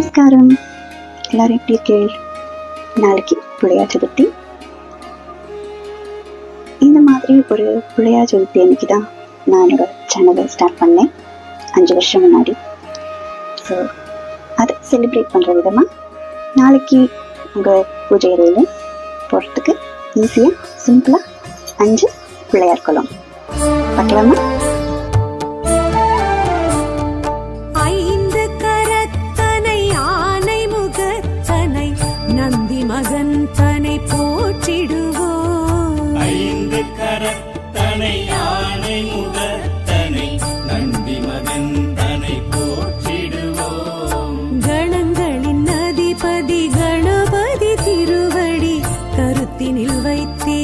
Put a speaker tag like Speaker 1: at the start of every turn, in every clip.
Speaker 1: நமஸ்காரம். எல்லாரும் எப்படி இருக்கீள் நாளைக்கு புள்ளையார் சதுர்த்தி. இந்த மாதிரி ஒரு புள்ளையார் சதுர்த்தி அன்னைக்கு தான் நான் என்னோட சேனலை ஸ்டார்ட் பண்ணேன். அஞ்சு வருஷம் முன்னாடி. ஸோ அதை செலிப்ரேட் பண்ணுற விதமாக நாளைக்கு உங்கள் பூஜை அறையில் போகிறதுக்கு ஈஸியாக சிம்பிளாக அஞ்சு பிள்ளையார் குளம் பார்க்கலாமா?
Speaker 2: கரத்தினில் வைத்தே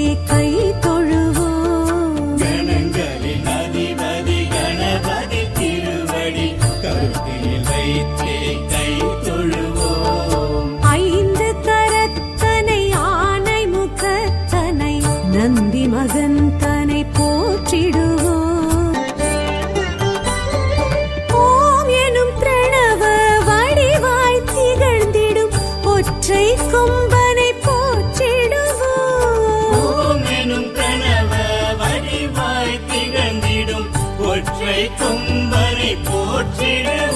Speaker 2: போற்றிடுவோம்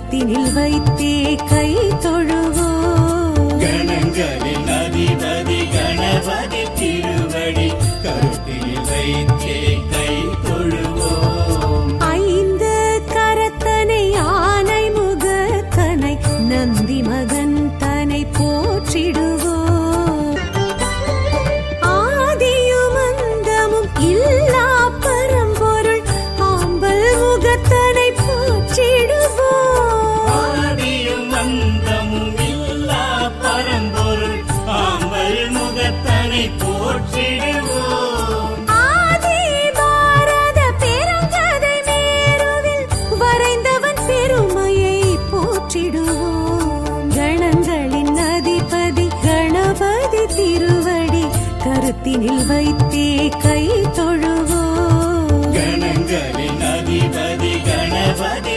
Speaker 2: கரத்தினில் வைத்தே கை தொழுவோ
Speaker 3: கணங்களில் அதிபதி கணபதி திருவடி
Speaker 2: கருத்தினில் வைத்தே கரத்தினில் வைத்தே கை தொழுவோ
Speaker 3: கணங்களின் அதிபதி கணபதி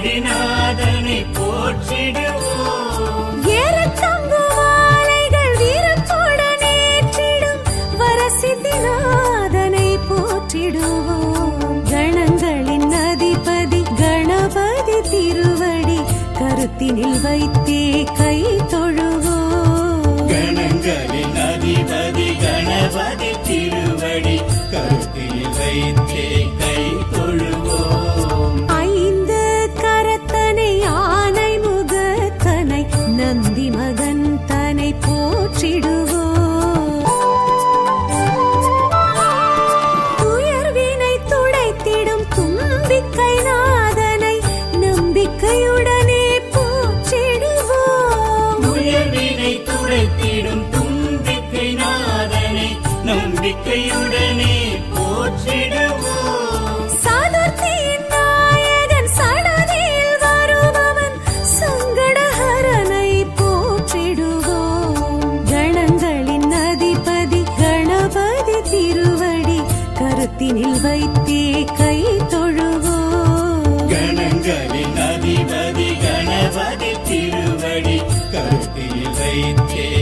Speaker 2: அரசடிநாதனை போற்றிடுவோம். ஏறத்தங்கு மாலைகள் வீரத்துடன் ஏற்றிடும் வரசித்திநாதனை போற்றிடுவோம். கணங்களின் அதிபதி கணபதி திருவடி கருத்தினில் வைத்தே கை தொழுவோம்.
Speaker 3: கணங்களின் அதிபதி கணபதி திருவடி கருத்தில் வைத்தே
Speaker 2: தும்பிக்கை நாதனை நம்பிக்கையுடனே போற்றிடுவோம்.
Speaker 3: உயர்வினை துடைத்திடும் தும்பிக்கை நாதனை நம்பிக்கையுடனே போற்றிடுவோம்.
Speaker 2: சதுர்த்தியின் நாயகன் சடதியில் வருபவன் சங்கடஹரனை போற்றிடுவோம். கணங்களின் அதிபதி கணபதி திருவடி கருத்தினில் வைத்தே faith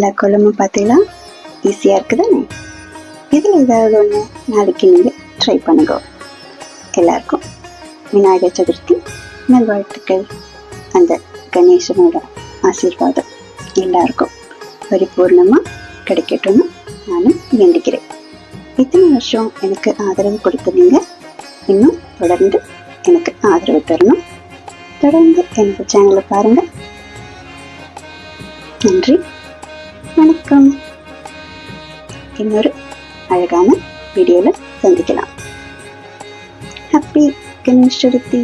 Speaker 1: எல்லா கோலமும் பார்த்தீங்களா? ஈஸியாக இருக்குதானே? இதில் ஏதாவது ஒன்று நாளைக்கு நீங்கள் ட்ரை பண்ணுங்க. எல்லாருக்கும் விநாயகர் சதுர்த்தி நல்வாழ்த்துக்கள். அந்த கணேசனோட ஆசீர்வாதம் எல்லாருக்கும் பரிபூர்ணமாக கிடைக்கட்டும்னு நானும் வேண்டிக்கிறேன். இத்தனை வருஷம் எனக்கு ஆதரவு கொடுத்துருந்தீங்க இன்னும் தொடர்ந்து எனக்கு ஆதரவு தரணும். தொடர்ந்து எனக்கு சேனலை பாருங்கள் நன்றி. வணக்கம் இன்னொரு அழகான வீடியோவில் சந்திக்கலாம் ஹாப்பி கணேஷ் சதுர்த்தி